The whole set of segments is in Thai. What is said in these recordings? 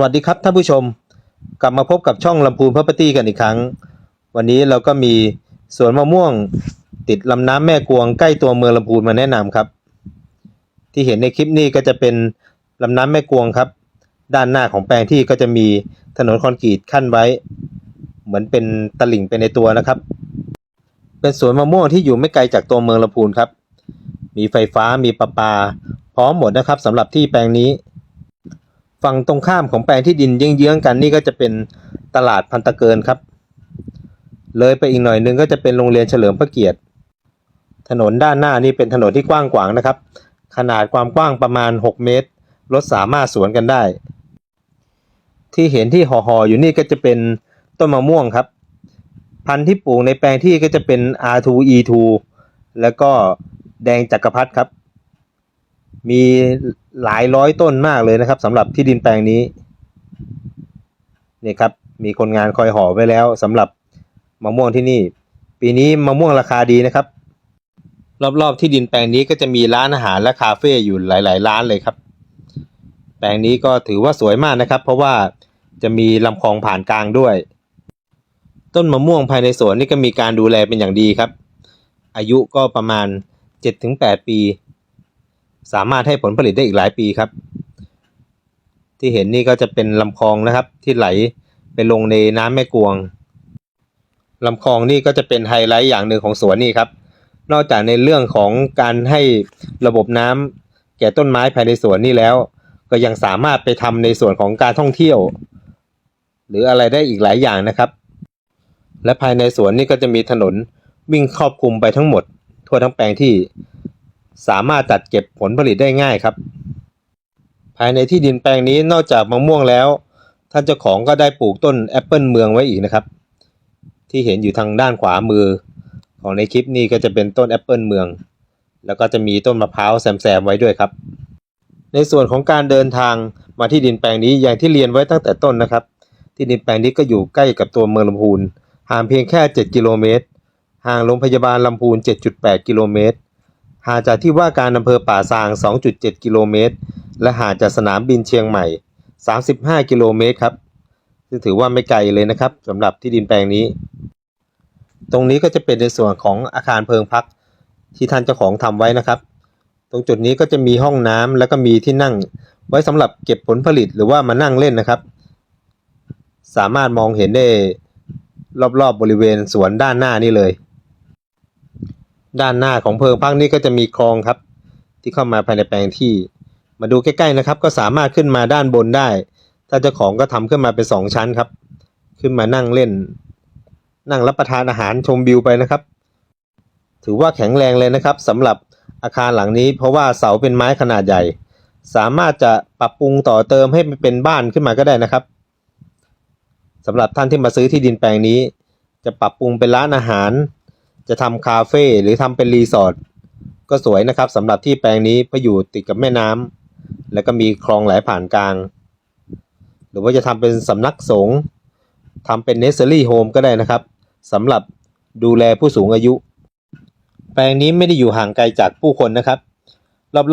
วัสดีครับท่านผู้ชม กลับมาพบกับช่องลำพูนพัปตี้กันอีกครั้ง วันนี้เราก็มีสวนมะม่วงติดลำน้ำแม่กวงใกล้ตัวเมืองลำพูนมาแนะนำครับ ที่เห็นในคลิปนี้ก็จะเป็นลำน้ำแม่กวงครับ ด้านหน้าของแปลงที่ก็จะมีถนนคอนกรีตขั้นไว้ เหมือนเป็นตลิ่งไปในตัวนะครับ เป็นสวนมะม่วงที่อยู่ไม่ไกลจากตัวเมืองลำพูนครับ มีไฟฟ้ามีประปา พร้อมหมดนะครับสำหรับที่แปลงนี้ ฝั่งตรงข้ามของแปลงที่ดินเยื้องๆกันนี่ก็จะเป็นตลาดพันตะเกินครับ เลยไปอีกหน่อยนึงก็จะเป็นโรงเรียนเฉลิมพระเกียรติ ถนนด้านหน้านี่เป็นถนนที่กว้างขวางนะครับ ขนาดความกว้างประมาณ 6 เมตรรถสามารถสวนกันได้ ที่เห็นที่ห่อๆอยู่นี่ก็จะเป็นต้นมะม่วงครับ พันธุ์ที่ปลูกในแปลงที่ก็จะเป็น R2E2 แล้วก็แดงจักรพรรดิครับ มีหลายร้อยต้นมากเลยนะครับสำหรับที่ดินแปลงนี้นี่ครับมีคนงานคอยห่อไว้แล้วสำหรับมะม่วงที่นี่ ปีนี้มะม่วงราคาดีนะครับ รอบๆที่ดินแปลงนี้ก็จะมีร้านอาหารและคาเฟ่อยู่หลาย ๆ ร้านเลยครับ แปลงนี้ก็ถือว่าสวยมากนะครับ เพราะว่าจะมีลำคลองผ่านกลางด้วย ต้นมะม่วงภายในสวนนี่ก็มีการดูแลเป็นอย่างดีครับ อายุก็ประมาณ 7-8 ปี สามารถให้ผลผลิตได้อีกหลายปีครับ ที่เห็นนี่ก็จะเป็นลำคลองนะครับ ที่ไหลไปลงในน้ำแม่กวงลำคลองนี่ก็จะเป็นไฮไลท์อย่างหนึ่งของสวนนี่ครับ นอกจากในเรื่องของการให้ระบบน้ำแก่ต้นไม้ภายในสวนนี่แล้ว ก็ยังสามารถไปทำในส่วนของการท่องเที่ยว หรืออะไรได้อีกหลายอย่างนะครับ และภายในสวนนี่ก็จะมีถนนวิ่งครอบคลุมไปทั้งหมด ทั่วทั้งแปลงที่ สามารถจัดเก็บผลผลิตได้ง่ายครับ ภายในที่ดินแปลงนี้นอกจากมะม่วงแล้ว ท่านเจ้าของก็ได้ปลูกต้นแอปเปิลเมืองไว้อีกนะครับ ที่เห็นอยู่ทางด้านขวามือ ของในคลิปนี้ก็จะเป็นต้นแอปเปิลเมือง แล้วก็จะมีต้นมะพร้าวแซมๆไว้ด้วยครับ ในส่วนของการเดินทางมาที่ดินแปลงนี้อย่างที่เรียนไว้ตั้งแต่ต้นนะครับ ที่ดินแปลงนี้ก็อยู่ใกล้กับตัวเมืองลำพูนห่างเพียงแค่ 7 กิโลเมตรห่างโรงพยาบาลลำพูน 7.8 กิโลเมตร ห่างจากที่ว่าการอำเภอป่าซาง 2.7 กิโลเมตร และห่างจากสนามบินเชียงใหม่ 35 กิโลเมตรครับ ซึ่งถือว่าไม่ไกลเลยนะครับสำหรับที่ดินแปลงนี้ ตรงนี้ก็จะเป็นในส่วนของอาคารเพิงพักที่ท่านเจ้าของทำไว้นะครับ ตรงจุดนี้ก็จะมีห้องน้ำแล้วก็มีที่นั่ง ไว้สำหรับเก็บผลผลิตหรือว่ามานั่งเล่นนะครับ สามารถมองเห็นได้รอบๆบบริเวณสวนด้านหน้านี่เลย ด้านหน้าของเพิงพักนี่ก็จะมีคลองครับ ที่เข้ามาภายในแปลงที่ มาดูใกล้ๆนะครับ ก็สามารถขึ้นมาด้านบนได้ ถ้าเจ้าของก็ทำขึ้นมาเป็นสองชั้นครับ ขึ้นมานั่งเล่น นั่งรับประทานอาหารชมวิวไปนะครับ ถือว่าแข็งแรงเลยนะครับสำหรับอาคารหลังนี้ เพราะว่าเสาเป็นไม้ขนาดใหญ่ สามารถจะปรับปรุงต่อเติมให้เป็นบ้านขึ้นมาก็ได้นะครับสำหรับท่านที่มาซื้อที่ดินแปลงนี้ จะปรับปรุงเป็นร้านอาหาร จะทำคาเฟ่หรือทำเป็นรีสอร์ทก็สวยนะครับสำหรับที่แปลงนี้เพราะอยู่ติดกับแม่น้ำแล้วก็มีคลองไหลผ่านกลาง หรือว่าจะทำเป็นสำนักสงฆ์ทำเป็นเนสเซอรี่โฮมก็ได้นะครับสำหรับดูแลผู้สูงอายุ แปลงนี้ไม่ได้อยู่ห่างไกลจากผู้คนนะครับ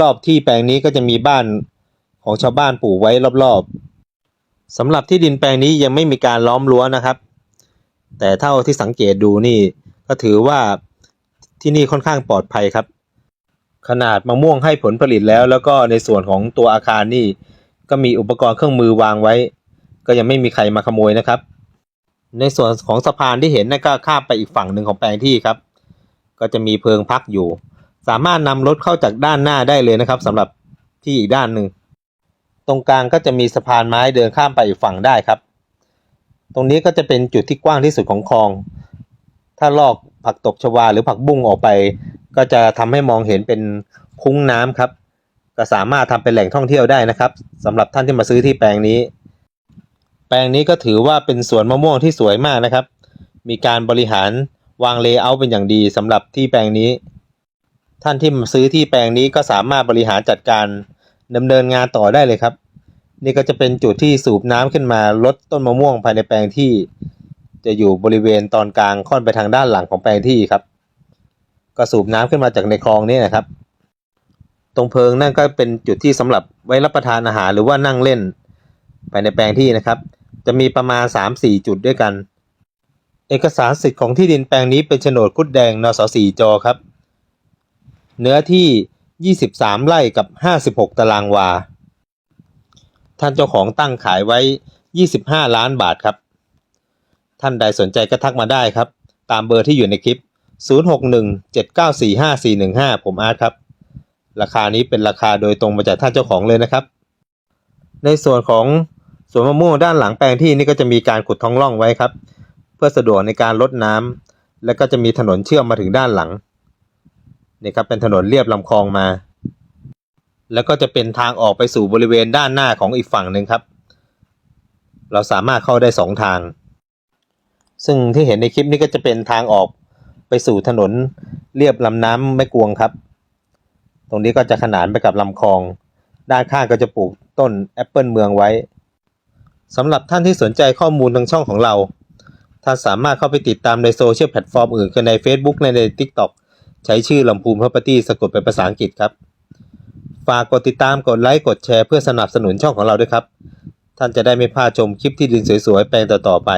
รอบๆที่แปลงนี้ก็จะมีบ้านของชาวบ้านปลูกไว้รอบๆสำหรับที่ดินแปลงนี้ยังไม่มีการล้อมรั้วนะครับ แต่เท่าที่สังเกตดูนี่ ก็ถือว่าที่นี่ค่อนข้างปลอดภัยครับ ขนาดมะม่วงให้ผลผลิตแล้ว แล้วก็ในส่วนของตัวอาคารนี่ ก็มีอุปกรณ์เครื่องมือวางไว้ ก็ยังไม่มีใครมาขโมยนะครับ ในส่วนของสะพานที่เห็นนั่นก็ข้ามไปอีกฝั่งหนึ่งของแปลงที่ครับ ก็จะมีเพิงพักอยู่ สามารถนำรถเข้าจากด้านหน้าได้เลยนะครับสำหรับที่อีกด้านหนึ่งตรงกลางก็จะมีสะพานไม้เดินข้ามไปอีกฝั่งได้ครับ ตรงนี้ก็จะเป็นจุดที่กว้างที่สุดของคลอง ถ้าลอกผักตบชวาหรือผักบุ้งออกไป ก็จะทำให้มองเห็นเป็นคุ้งน้ำครับ ก็สามารถทำเป็นแหล่งท่องเที่ยวได้นะครับสำหรับท่านที่มาซื้อที่แปลงนี้ แปลงนี้ก็ถือว่าเป็นสวนมะม่วงที่สวยมากนะครับ มีการบริหารวางเลเยอร์เป็นอย่างดีสำหรับที่แปลงนี้ ท่านที่มาซื้อที่แปลงนี้ก็สามารถบริหารจัดการดำเนินงานต่อได้เลยครับ นี่ก็จะเป็นจุดที่สูบน้ำขึ้นมาลดต้นมะม่วงภายในแปลงที่ จะอยู่บริเวณตอนกลางค่อนไปทางด้านหลังของแปลงที่ครับ ก็สูบน้ำขึ้นมาจากในคลองนี้นะครับ ตรงเพิงนั่นก็เป็นจุดที่สำหรับไว้รับประทานอาหารหรือว่านั่งเล่นภายในแปลงที่นะครับ จะมีประมาณ 3-4 จุดด้วยกัน เอกสารสิทธิ์ของที่ดินแปลงนี้เป็นโฉนดคุดแดงนสสี่จอครับ เนื้อที่ 23 ไร่กับ 56 ตารางวา ท่านเจ้าของตั้งขายไว้ 25 ล้านบาทครับ ท่านใดสนใจก็ทักมาได้ครับ ตามเบอร์ที่อยู่ในคลิป 0617945415 ผมอาร์ตครับ ราคานี้เป็นราคาโดยตรงมาจากท่านเจ้าของเลยนะครับ ในส่วนของสวนมะม่วงด้านหลังแปลงที่นี่ก็จะมีการขุดท้องร่องไว้ครับ เพื่อสะดวกในการลดน้ำและก็จะมีถนนเชื่อมมาถึงด้านหลังนี่ครับเป็นถนนเรียบลำคลองมา แล้วก็จะเป็นทางออกไปสู่บริเวณด้านหน้าของอีกฝั่งหนึ่งครับ เราสามารถเข้าได้สองทาง ซึ่งที่เห็นในคลิปนี้ก็จะเป็นทางออกไปสู่ถนนเรียบลำน้ำแม่กวงครับ ตรงนี้ก็จะขนานไปกับลำคลอง ด้านข้างก็จะปลูกต้นแอปเปิลเมืองไว้สำหรับท่านที่สนใจข้อมูลทางช่องของเรา ท่านสามารถเข้าไปติดตามในโซเชียลแพลตฟอร์มอื่นคือใน Facebook และใน TikTok ใช้ชื่อลำพูน Property สะกดเป็นภาษาอังกฤษครับ ฝากกดติดตามกดไลค์กดแชร์เพื่อสนับสนุนช่องของเราด้วยครับ ท่านจะได้ไม่พลาดชมคลิปที่ดินสวยๆแปลงต่อๆไป